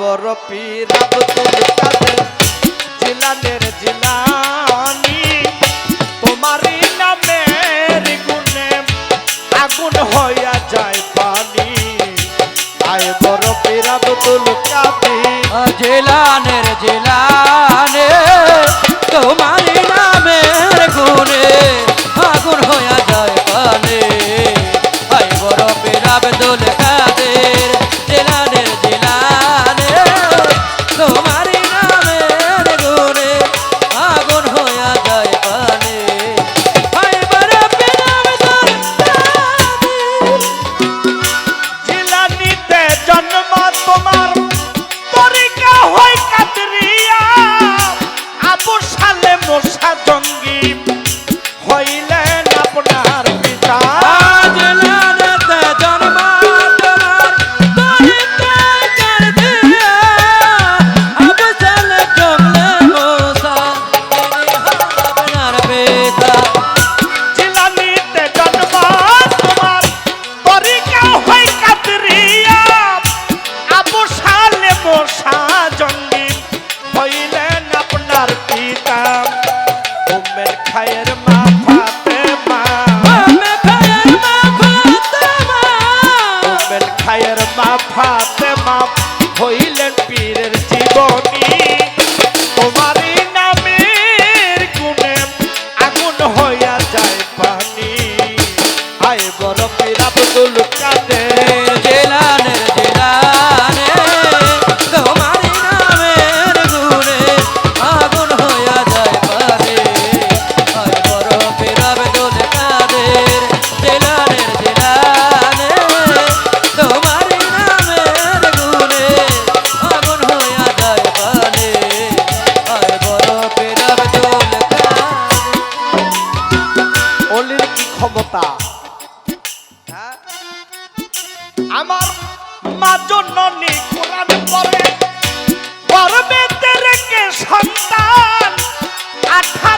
বড় পীর আব্দুল কাদের। জিলানের জিলানি, তোমারই নামের গুণে আগুন হইয়া যায় পানি। তাই বড় পীর আব্দুল কাদের। জিলানের জিলানে, তোমারই নামের গুণে তোমার মা ফাতে হইলেন পীরের জীবনী। তোমার আমার মা জন্য কোরআন পরে গর্বে রেখে সন্তান আঠা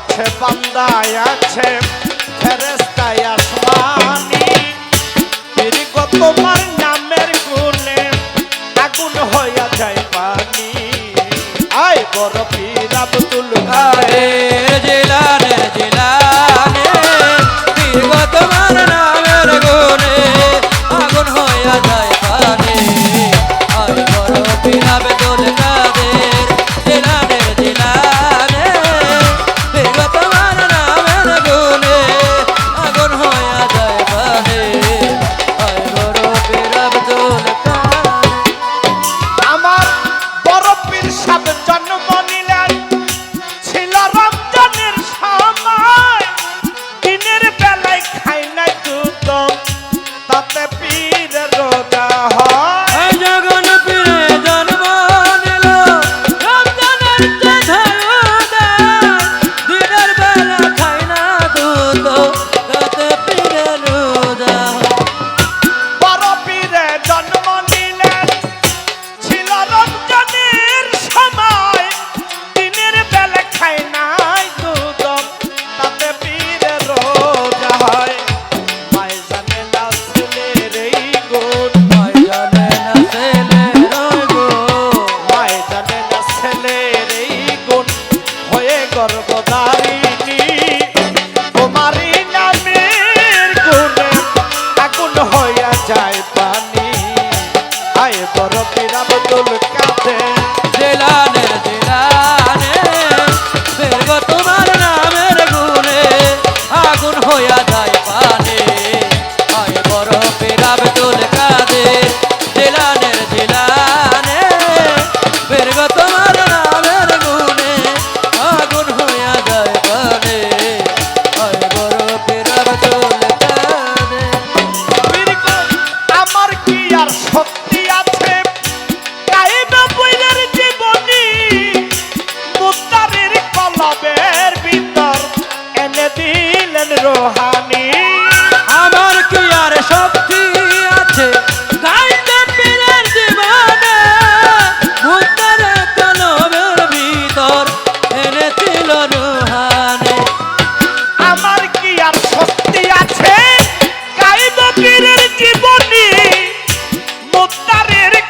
আছে, বান্দায় আছে ফেরেস্তায় আসমানি। দীর্ঘ তোমার নামের গুণে, আগুন হইয়া যায় পানি। আয় বড় পীর আব্দুল গায়ে জেলা রে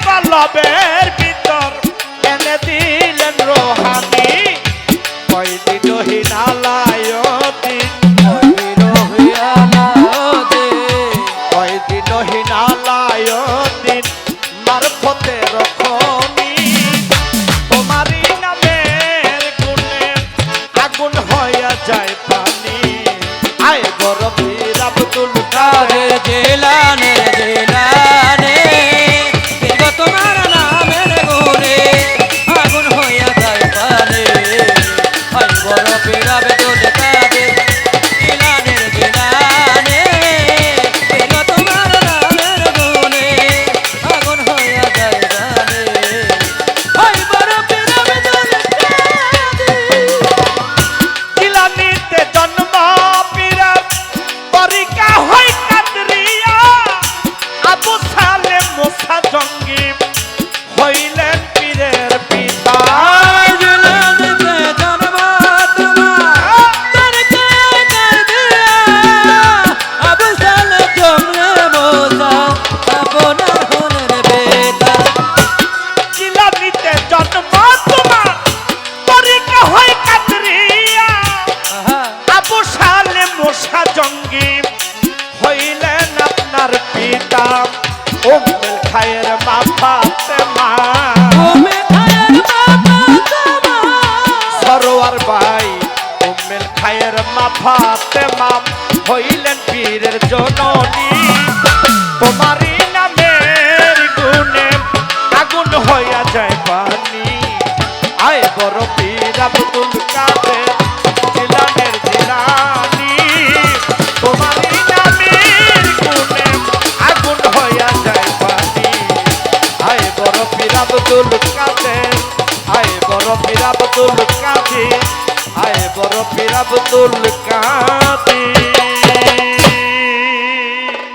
কলবের মোসা জঙ্গি উম্মুল খায়ের মা। ফাতেমা উম্মুল খায়ের মা। ফাতেমা সরোয়ার ভাই উম্মুল খায়ের মা। ফাতেমা হইলেন পীরের জননী। তোমারই রফির আব্দুল কাম